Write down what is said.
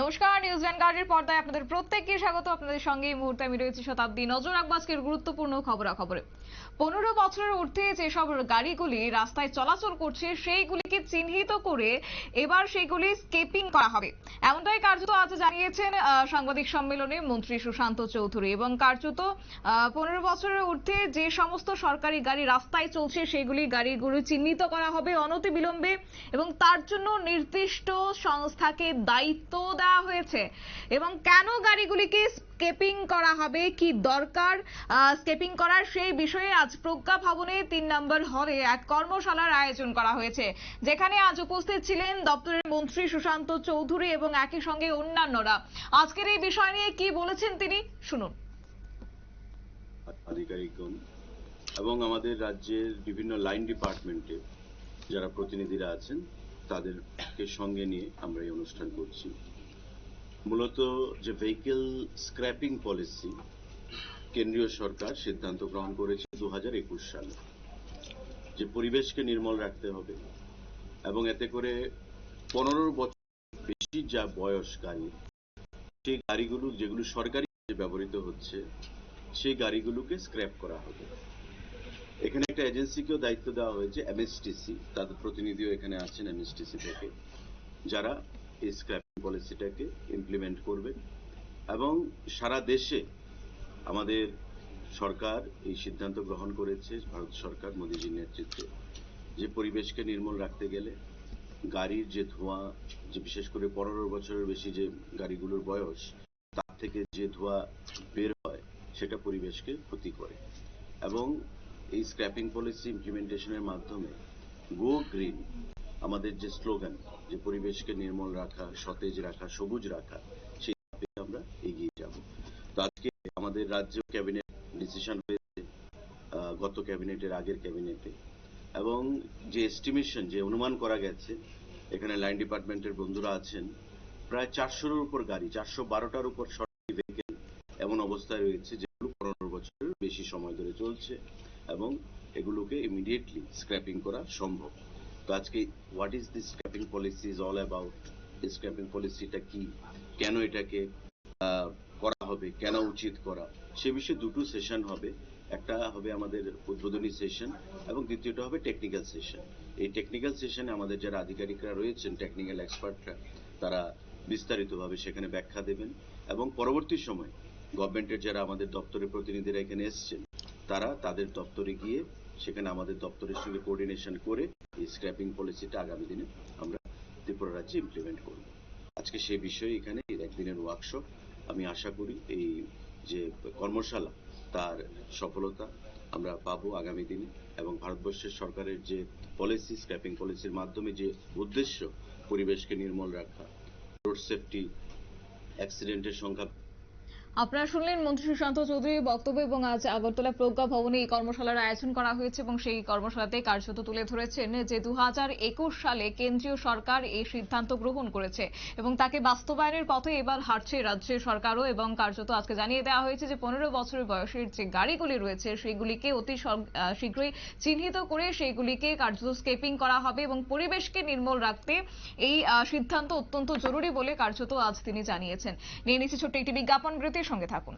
নমস্কার নিউজ ভ্যানগার্ডের পর্দায় আপনাদের প্রত্যেককে স্বাগত। আপনাদের সঙ্গে এই মুহূর্তে আমি রয়েছি শতাব্দী নজর রাখব আজকের গুরুত্বপূর্ণ খবরাখবরে। পনেরো বছরের ঊর্ধ্বে যেসব গাড়িগুলি রাস্তায় চলাচল করছে, সেইগুলিকে চিহ্নিত করে এবার সেইগুলি স্কেপিং করা হবে। এমনটাই কার্যত আজ জানিয়েছেন সাংবাদিক সম্মেলনে মন্ত্রী সুশান্ত চৌধুরী এবং কার্যত পনেরো বছরের ঊর্ধ্বে যে সমস্ত সরকারি গাড়ি রাস্তায় চলছে সেগুলি গাড়িগুলি চিহ্নিত করা হবে অনতি বিলম্বে এবং তার জন্য নির্দিষ্ট সংস্থাকে দায়িত্ব দেওয়া হয়েছে। এবং কেন গাড়িগুলিকে স্কেপিং করা হবে, কি দরকার স্কেপিং করার সেই বিষয়ে আজ প্রজ্ঞা ভবনে তিন নম্বর হলে এক কর্মশালার আয়োজন করা হয়েছে। যেখানে আজ উপস্থিত ছিলেন দপ্তরের মন্ত্রী সুশান্ত চৌধুরী এবং একই সঙ্গে অন্যান্যরা। আজকের এই বিষয় নিয়ে কি বলেছেন তিনি? শুনুন। আধিকারিকগণ এবং আমাদের রাজ্যের বিভিন্ন লাইন ডিপার্টমেন্টে যারা প্রতিনিধিরা আছেন, তাদেরকে সঙ্গে নিয়ে আমরা এই অনুষ্ঠান করছি। মূলত যে ভেহিকেল স্ক্র্যাপিং পলিসি কেন্দ্রীয় সরকার সিদ্ধান্ত গ্রহণ করেছে দু হাজার একুশ সালে, যে পরিবেশকে নির্মল রাখতে হবে এবং এতে করে পনেরো বছর বেশি যা বয়স গাড়ি, সেই গাড়িগুলো যেগুলো সরকারি ব্যবহৃত হচ্ছে, সেই গাড়িগুলোকে স্ক্র্যাপ করা হবে। এখানে একটা এজেন্সিকেও দায়িত্ব দেওয়া হয়েছে এমএসটিসি তাদের প্রতিনিধিও এখানে আছেন এমএসটিসি থেকে, যারা এই স্ক্র্যাপিং পলিসিটাকে ইমপ্লিমেন্ট করবেন এবং সারা দেশে আমাদের সরকার এই সিদ্ধান্ত গ্রহণ করেছে, ভারত সরকার মোদীজির নেতৃত্বে, যে পরিবেশকে নির্মল রাখতে গেলে গাড়ির যে ধোঁয়া, যে বিশেষ করে পনেরো বছরের বেশি যে গাড়িগুলোর বয়স, তার থেকে যে ধোঁয়া বের হয়, সেটা পরিবেশকে ক্ষতি করে। এবং এই স্ক্র্যাপিং পলিসি ইমপ্লিমেন্টেশনের মাধ্যমে গো গ্রিন আমাদের যে স্লোগান, যে পরিবেশকে নির্মল রাখা, সতেজ রাখা, সবুজ রাখা, সেই আমরা এগিয়ে যাব। তো আজকে আমাদের রাজ্য ক্যাবিনেট ডিসিশন হয়েছে গত ক্যাবিনেটের আগের ক্যাবিনেটে। এবং যে এস্টিমেশন, যে অনুমান করা গেছে, এখানে লাইন ডিপার্টমেন্টের বন্ধুরা আছেন, প্রায় চারশোর উপর গাড়ি, চারশো বারোটার উপর সরকারি ভেহিকেল এমন অবস্থায় রয়েছে যেগুলো পনেরো বছরের বেশি সময় ধরে চলছে এবং এগুলোকে ইমিডিয়েটলি স্ক্র্যাপিং করা সম্ভব। তো আজকে what is this scrapping policy is all about scrapping পলিসিটা কি? কেন এটাকে করা হবে? কেন উচিত করা? সে বিষয়ে দুটো সেশন হবে। একটা হবে আমাদের উদ্বোধনী সেশন এবং দ্বিতীয়টা হবে টেকনিক্যাল সেশন এই টেকনিক্যাল সেশনে আমাদের যারা আধিকারিকরা রয়েছেন টেকনিক্যাল এক্সপার্টরা তারা বিস্তারিতভাবে সেখানে ব্যাখ্যা দেবেন এবং পরবর্তী সময় গভর্নমেন্টের যারা আমাদের দপ্তরের প্রতিনিধিরা এখানে এসছেন, তারা তাদের দপ্তরে গিয়ে সেখানে আমাদের দপ্তরের সঙ্গে কোঅর্ডিনেশন করে স্ক্র্যাপিং পলিসিটা আগামী দিনে আমরা ত্রিপুরা রাজ্যে ইমপ্লিমেন্ট করব। আজকে সেই বিষয়ে এখানে একদিনের ওয়ার্কশপ আমি আশা করি এই যে কর্মশালা তার সফলতা আমরা পাবো আগামী দিনে এবং ভারতবর্ষের সরকারের যে পলিসি স্ক্র্যাপিং পলিসির মাধ্যমে যে উদ্দেশ্য পরিবেশকে নির্মল রাখা রোড সেফটি অ্যাক্সিডেন্টের সংখ্যা আপনারা শুনলেন মন্ত্রী সুশান্ত চৌধুরীর বক্তব্য এবং আজ আগরতলা প্রজ্ঞা ভবনে এই কর্মশালার আয়োজন করা হয়েছে এবং সেই কর্মশালাতে কার্যত তুলে ধরেছেন যে দু হাজার একুশ সালে কেন্দ্রীয় সরকার এই সিদ্ধান্ত গ্রহণ করেছে এবং তাকে বাস্তবায়নের পথে এবার হাঁটছে রাজ্যের সরকারও এবং কার্যত আজকে জানিয়ে দেওয়া হয়েছে যে পনেরো বছরের বয়সের যে গাড়িগুলি রয়েছে সেগুলিকে অতি শীঘ্রই চিহ্নিত করে সেইগুলিকে কার্যত স্কেপিং করা হবে এবং পরিবেশকে নির্মল রাখতে এই সিদ্ধান্ত অত্যন্ত জরুরি বলে কার্যত আজ তিনি জানিয়েছেন। নিয়ে নিচ্ছে ছোট্ট একটি বিজ্ঞাপন বিরতির সঙ্গে থাকুন।